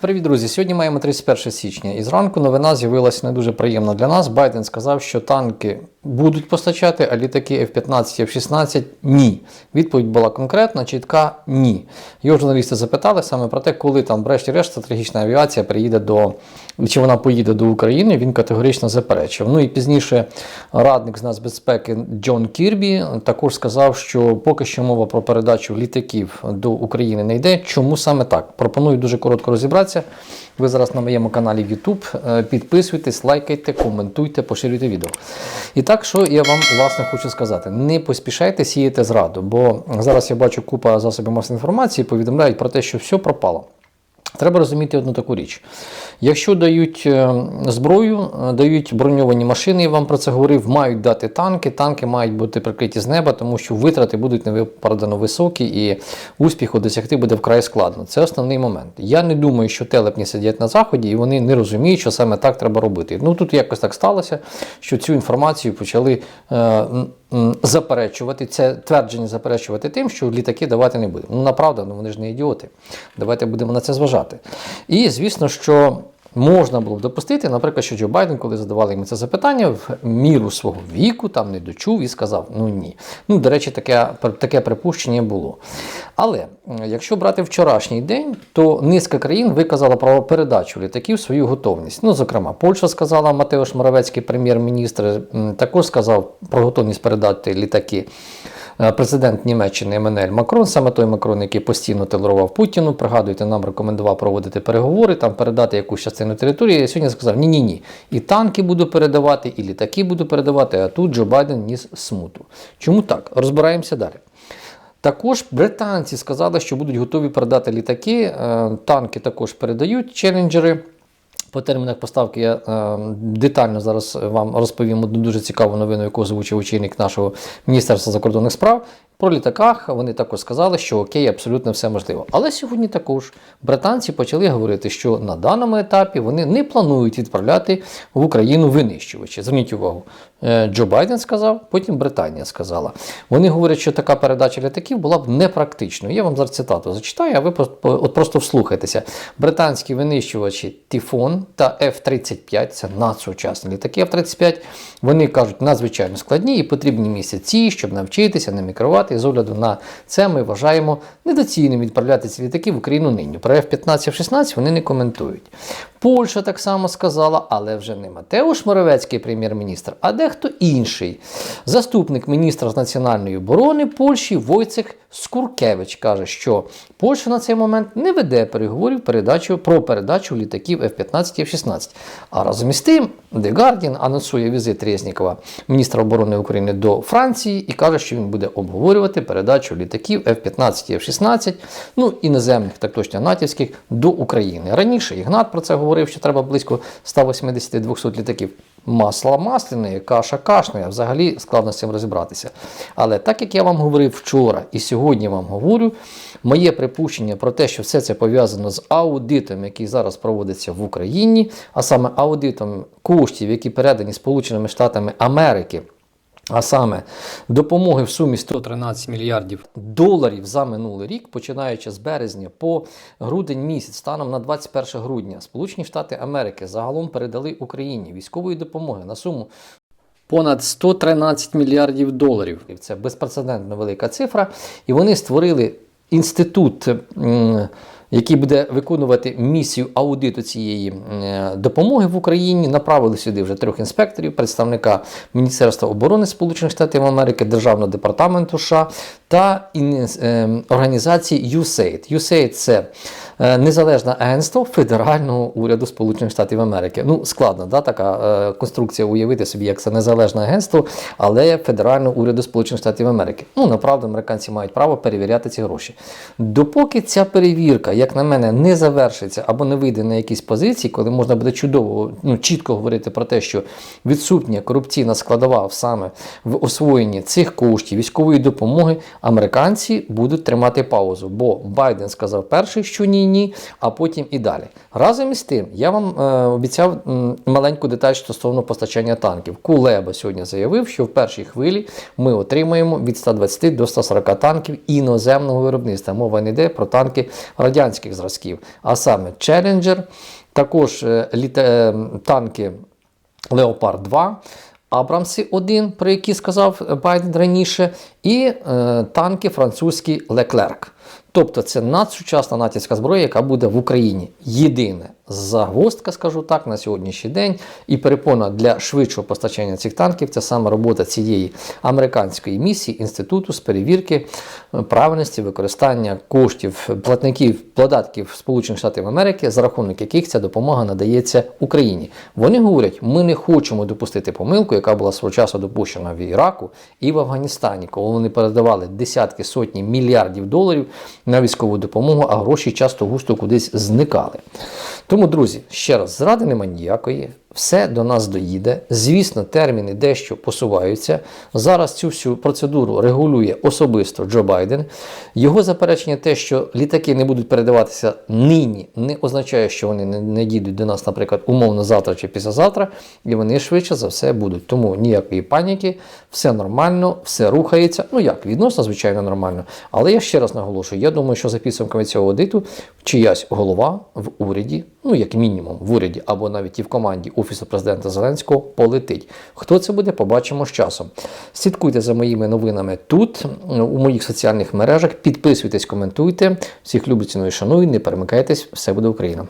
Привіт, друзі! Сьогодні маємо 31 січня, і зранку новина з'явилася не дуже приємна для нас. Байден сказав, що танки будуть постачати, а літаки F-15 і F-16 ні. Відповідь була конкретна, чітка ні. Його журналісти запитали саме про те, коли там, врешті-решт, стратегічна авіація приїде до чи вона поїде до України. Він категорично заперечив. Ну і пізніше радник з нацбезпеки Джон Кірбі також сказав, що поки що мова про передачу літаків до України не йде. Чому саме так? Пропоную дуже коротко розібратися. Ви зараз на моєму каналі YouTube. Е, Підписуйтесь, лайкайте, коментуйте, поширюйте відео. І так, що я вам власне хочу сказати: не поспішайте сіяти зраду, бо зараз я бачу купа засобів масової інформації, повідомляють про те, що все пропало. Треба розуміти одну таку річ. Якщо дають е, зброю, е, дають броньовані машини, я вам про це говорив, мають дати танки, танки мають бути прикриті з неба, тому що витрати будуть невиправдано високі і успіху досягти буде вкрай складно. Це основний момент. Я не думаю, що телепні сидять на заході і вони не розуміють, що саме так треба робити. Ну тут якось так сталося, що цю інформацію почали. Е, заперечувати це твердження заперечувати тим, що літаки давати не будемо. Ну направда, ну вони ж не ідіоти. Давайте будемо на це зважати. І звісно, що. Можна було б допустити, наприклад, що Джо Байден, коли задавали йому це запитання, в міру свого віку там не дочув і сказав: ну ні. Ну, до речі, таке, таке припущення було. Але якщо брати вчорашній день, то низка країн виказала про передачу літаків свою готовність. Ну, зокрема, Польща сказала, Матеош Моровецький, прем'єр-міністр, також сказав про готовність передати літаки. Е, Президент Німеччини Еммануель Макрон, саме той Макрон, який постійно толерував Путіну, пригадуйте, нам рекомендував проводити переговори, там передати якусь частину території. Я сьогодні сказав: ні-ні ні. І танки буду передавати, і літаки буду передавати. А тут Джо Байден ніс смуту. Чому так? Розбираємося далі. Також британці сказали, що будуть готові передати літаки. е, Танки також передають челенджери. По термінах поставки я е, детально зараз вам розповім одну дуже цікаву новину, яку озвучив очільник нашого Міністерства закордонних справ. Про літаках вони також сказали, що окей, абсолютно все можливо. Але сьогодні також британці почали говорити, що на даному етапі вони не планують відправляти в Україну винищувачі. Зверніть увагу, е, Джо Байден сказав, потім Британія сказала. Вони говорять, що така передача літаків була б непрактичною. Я вам зараз цитату зачитаю, а ви просто- от просто вслухайтеся. Британські винищувачі Тіфон та F-35, це надсучасні літаки F-35, вони кажуть надзвичайно складні і потрібні місяці, щоб навчитися не мікрувати. І з огляду на це ми вважаємо недоцільним відправляти ці літаки в Україну нині. Про F-15 F-16 вони не коментують. Польща так само сказала, але вже не Матеуш Моровецький прем'єр-міністр, а дехто інший. Заступник міністра з національної оборони Польщі Войцех Скуркевич каже, що Польща на цей момент не веде переговорів передачу, про передачу літаків F-15 і F-16. А разом із тим, The Guardian анонсує візит Резнікова, міністра оборони України до Франції, і каже, що він буде обговорювати передачу літаків F-15 і F-16, ну іноземних, так точно натівських, до України. Раніше Ігнат про це говорив, що треба близько 180-200 літаків. Масло масляне, каша кашна, взагалі складно з цим розібратися. Але так як я вам говорив вчора і сьогодні вам говорю, моє припущення про те, що все це пов'язано з аудитом, який зараз проводиться в Україні, а саме аудитом коштів, які передані Сполученими Штатами Америки. А саме допомоги в сумі 113 мільярдів доларів за минулий рік, починаючи з березня по грудень місяць, станом на 21 грудня, Сполучені Штати Америки загалом передали Україні військової допомоги на суму понад 113 мільярдів доларів. І Це безпрецедентно велика цифра. І вони створили інститут. Який буде виконувати місію аудиту цієї е, допомоги в Україні, направили сюди вже трьох інспекторів, представника Міністерства оборони Сполучених Штатів Америки, Державного департаменту США та е, організації USAID. USAID – це незалежне агентство федерального уряду Сполучених Штатів Америки. Ну, складно, да, така е, конструкція уявити собі, як це незалежне агентство, але федерального уряду Сполучених Штатів Америки. Ну, направду, американці мають право перевіряти ці гроші. Допоки ця перевірка, як на мене, не завершиться або не вийде на якісь позиції, коли можна буде чудово, ну, чітко говорити про те, що відсутня корупційна складова саме в освоєнні цих коштів військової допомоги, американці будуть тримати паузу. Бо Байден сказав перший, що ні, ні, а потім і далі. Разом із тим, я вам е, обіцяв м, маленьку деталь стосовно постачання танків. Кулеба сьогодні заявив, що в першій хвилі ми отримаємо від 120 до 140 танків іноземного виробництва. Мова не йде про танки радянських зразків, а саме Challenger, також е, літа- е, танки Леопард 2. Абрамси 1, про які сказав Байден раніше, і е, танки французькі Леклерк. Тобто це надсучасна натівська зброя, яка буде в Україні. Єдине загвоздка, скажу так, на сьогоднішній день, і перепона для швидшого постачання цих танків це саме робота цієї американської місії інституту з перевірки е, правильності використання коштів платників податків Сполучених Штатів Америки, за рахунок яких ця допомога надається Україні. Вони говорять, ми не хочемо допустити помилку, яка була свого часу допущена в Іраку і в Афганістані, коли вони передавали десятки сотні мільярдів доларів на військову допомогу, а гроші часто густо кудись зникали. Тому, друзі, ще раз, зради нема ніякої, все до нас доїде. Звісно, терміни дещо посуваються. Зараз цю всю процедуру регулює особисто Джо Байден. Його заперечення, те, що літаки не будуть передаватися нині, не означає, що вони не, не дійдуть до нас, наприклад, умовно завтра чи післязавтра, і вони швидше за все будуть. Тому ніякої паніки, все нормально, все рухається. Ну як, відносно, звичайно, нормально. Але я ще раз наголошую: я думаю, що за підсумками цього аудиту чиясь голова в уряді, ну як мінімум в уряді, або навіть і в команді Офісу президента Зеленського полетить. Хто це буде, побачимо з часом. Слідкуйте за моїми новинами тут, у моїх соціальних мережах. Підписуйтесь, коментуйте. Всіх люблю, ціную, шаную. Не перемикайтесь, все буде Україна.